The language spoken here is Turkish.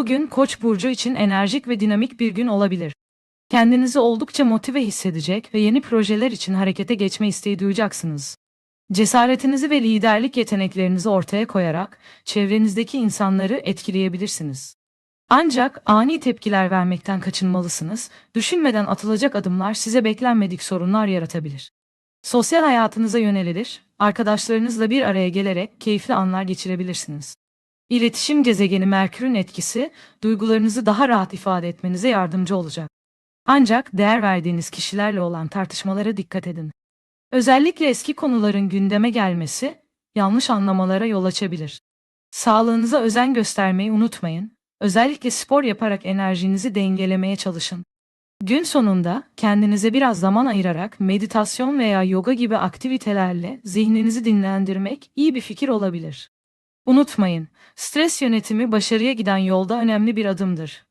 Bugün Koç burcu için enerjik ve dinamik bir gün olabilir. Kendinizi oldukça motive hissedecek ve yeni projeler için harekete geçme isteği duyacaksınız. Cesaretinizi ve liderlik yeteneklerinizi ortaya koyarak çevrenizdeki insanları etkileyebilirsiniz. Ancak ani tepkiler vermekten kaçınmalısınız. Düşünmeden atılacak adımlar size beklenmedik sorunlar yaratabilir. Sosyal hayatınıza yönelilir, arkadaşlarınızla bir araya gelerek keyifli anlar geçirebilirsiniz. İletişim gezegeni Merkür'ün etkisi duygularınızı daha rahat ifade etmenize yardımcı olacak. Ancak değer verdiğiniz kişilerle olan tartışmalara dikkat edin. Özellikle eski konuların gündeme gelmesi yanlış anlamalara yol açabilir. Sağlığınıza özen göstermeyi unutmayın. Özellikle spor yaparak enerjinizi dengelemeye çalışın. Gün sonunda kendinize biraz zaman ayırarak meditasyon veya yoga gibi aktivitelerle zihninizi dinlendirmek iyi bir fikir olabilir. Unutmayın, stres yönetimi başarıya giden yolda önemli bir adımdır.